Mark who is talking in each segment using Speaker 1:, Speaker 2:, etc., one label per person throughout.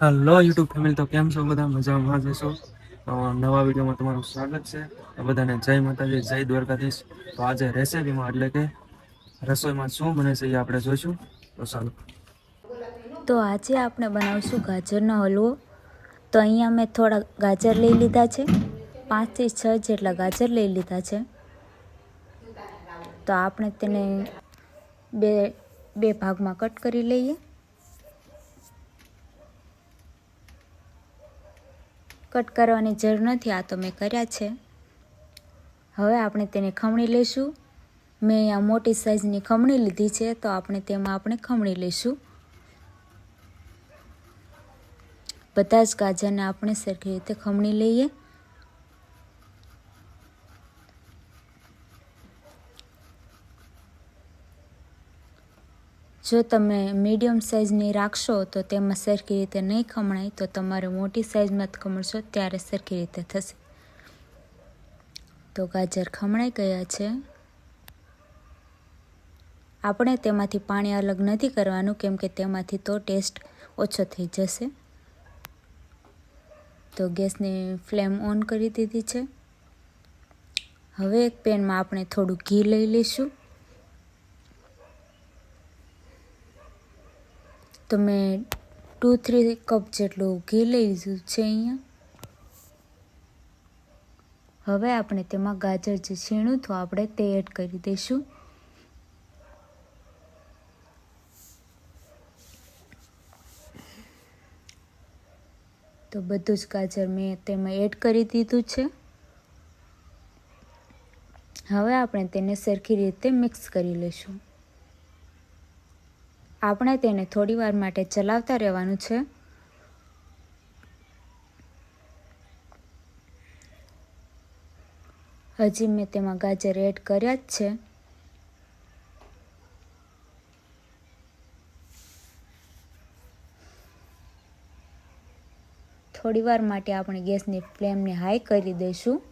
Speaker 1: Hello YouTube family તો કેમ છો? બધા મજામાં જશો નવા વિડીયોમાં તમારું સ્વાગત છે. બધાને જય માતાજી, જય દ્વારકાધીશ. તો આજે રેસીપીમાં એટલે કે રસોઈમાં શું બને છે એ આપણે જોઈશું. તો ચાલો.
Speaker 2: તો આજે આપણે બનાવીશું ગાજરનો હલવો. તો અહીંયા મેં થોડા ગાજર લઈ લીધા છે. પાંચથી છ જેટલા ગાજર લઈ લીધા છે. તો આપણે તેને બે બે ભાગમાં કટ કરી લઈએ. કટ કરવાની જરૂર નથી, આ તો મેં કર્યા છે. હવે આપણે તેને ખમણી લઈશું. મેં અહીંયા મોટી સાઈઝની ખમણી લીધી છે, તો આપણે તેમાં આપણે ખમણી લઈશું. બધા જ ગાજરને આપણે સરખી રીતે ખમણી લઈએ. જો તમે મીડિયમ સાઇઝની રાખશો તો તેમાં સરખી રીતે નહીં ખમણાય, તો તમારે મોટી સાઇઝમાં જ ખમણશો ત્યારે સરખી રીતે થશે. તો ગાજર ખમણાઈ ગયા છે. આપણે તેમાંથી પાણી અલગ નથી કરવાનું, કેમ કે તેમાંથી તો ટેસ્ટ ઓછો થઈ જશે. તો ગેસની ફ્લેમ ઓન કરી દીધી છે. હવે એક પેનમાં આપણે થોડું ઘી લઈ લઈશું. તો મેં ટુ થ્રી કપ જેટલું ઘી લઈ લીધું છે અહીંયા. હવે આપણે તેમાં ગાજર જે છીણું તો આપણે તે એડ કરી દઈશું. તો બધું જ ગાજર મેં તેમાં એડ કરી દીધું છે. હવે આપણે તેને સરખી રીતે મિક્સ કરી લઈશું. આપણે તેને થોડી વાર માટે ચલાવતા રહેવાનું છે. હજી મેં તેમાં ગાજર એડ કર્યા જ છે. થોડી વાર માટે આપણે ગેસની ફ્લેમને હાઈ કરી દઈશું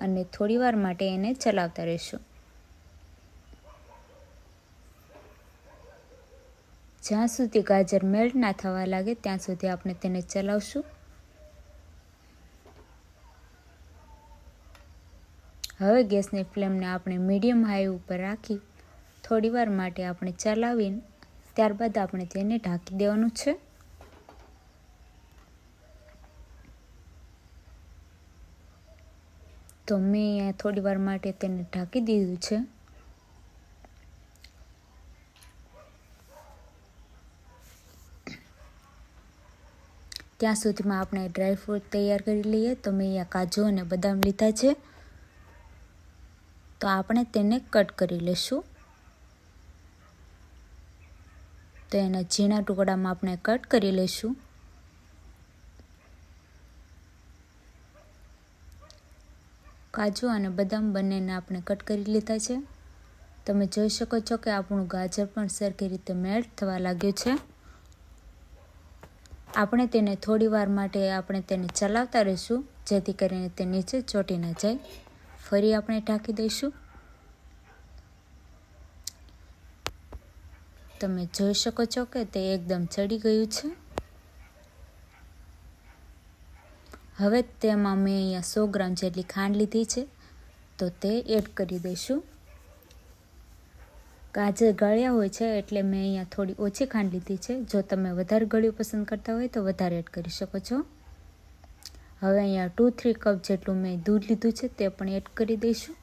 Speaker 2: અને થોડીવાર માટે એને ચલાવતા રહીશું. જ્યાં સુધી ગાજર મેલ્ટ ના થવા લાગે, ત્યાં સુધી આપણે તેને ચલાવશું. હવે ગેસની ફ્લેમને આપણે મીડિયમ હાઈ ઉપર રાખી, થોડી વાર માટે આપણે ચલાવીને, ત્યારબાદ આપણે તેને ઢાંકી દેવાનું છે. તો મેં થોડી વાર માટે તેને ઢાંકી દીધું છે. ત્યાં સુધીમાં આપણે ડ્રાયફ્રૂટ તૈયાર કરી લઈએ. તો મેં અહીંયા કાજુ અને બદામ લીધા છે. તો આપણે તેને કટ કરી લઈશું. તો એના ઝીણા ટુકડામાં આપણે કટ કરી લઈશું. કાજુ અને બદામ બંનેને આપણે કટ કરી લીધા છે. તમે જોઈ શકો છો કે આપણું ગાજર પણ સરખી રીતે મેલ્ટ થવા લાગ્યું છે. આપણે તેને થોડી વાર માટે આપણે તેને ચલાવતા રહીશું, જેથી કરીને તે નીચે ચોટી ન જાય. ફરી આપણે ઢાંકી દઈશું. તમે જોઈ શકો છો કે તે એકદમ ચડી ગયું છે. હવે તેમાં મેં અહીંયા સો ગ્રામ જેટલી ખાંડ લીધી છે, તો તે એડ કરી દઈશું. ગાજર ગળ્યા હોય છે એટલે મેં અહીંયા થોડી ઓછી ખાંડ લીધી છે. જો તમે વધારે ગળ્યું પસંદ કરતા હોય તો વધારે એડ કરી શકો છો. હવે અહીંયા ટુ થ્રી કપ જેટલું મેં દૂધ લીધું છે તે પણ એડ કરી દઈશું.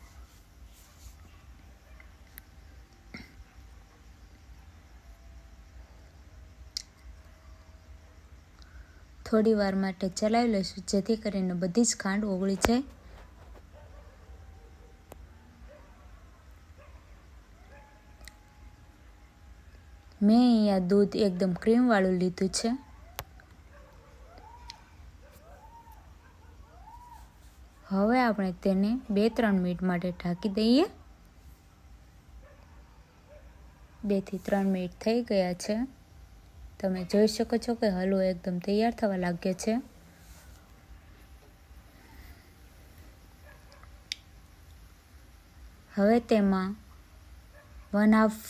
Speaker 2: થોડી વાર માટે ચલાવી લઈશું, જેથી કરીને બધી જ ખાંડ ઓગળી જાય. મેં અહીંયા દૂધ એકદમ ક્રીમવાળું લીધું છે. હવે આપણે તેને બે ત્રણ મિનિટ માટે ઢાંકી દઈએ. બેથી ત્રણ મિનિટ થઈ ગયા છે. તમે જોઈ શકો છો કે હલવો એકદમ તૈયાર થવા લાગ્યો છે. હવે તેમાં વન હાફ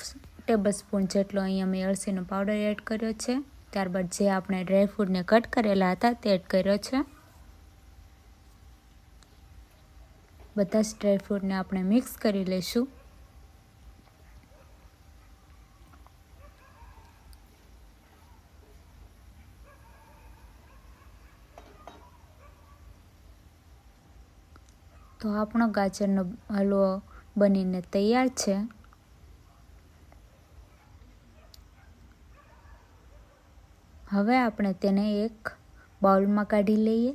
Speaker 2: ટેબલ સ્પૂન જેટલો અહીંયા મેં અળસીનો પાવડર એડ કર્યો છે. ત્યારબાદ જે આપણે ડ્રાયફ્રૂટને કટ કરેલા હતા તે એડ કર્યો છે. બધા જ ડ્રાયફ્રૂટને આપણે મિક્સ કરી લઈશું. તો આપણો ગાજરનો હલવો બનીને તૈયાર છે. હવે આપણે તેને એક બાઉલમાં કાઢી લઈએ.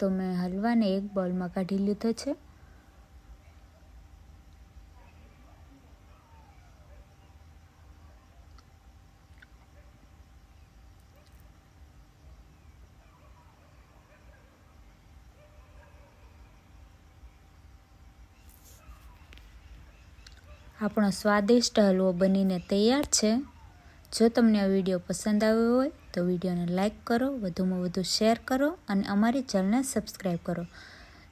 Speaker 2: તો મેં હલવાને એક બાઉલમાં કાઢી લીધો છે. આપણો સ્વાદિષ્ટ હલવો બનીને તૈયાર છે. જો તમને આ વીડિયો પસંદ આવ્યો હોય, તો વિડીયોને લાઇક કરો, વધુમાં વધુ શેર કરો અને અમારી ચેનલને સબસ્ક્રાઈબ કરો.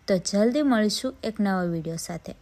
Speaker 2: તો જલ્દી મળીશું એક નવા વીડિયો સાથે.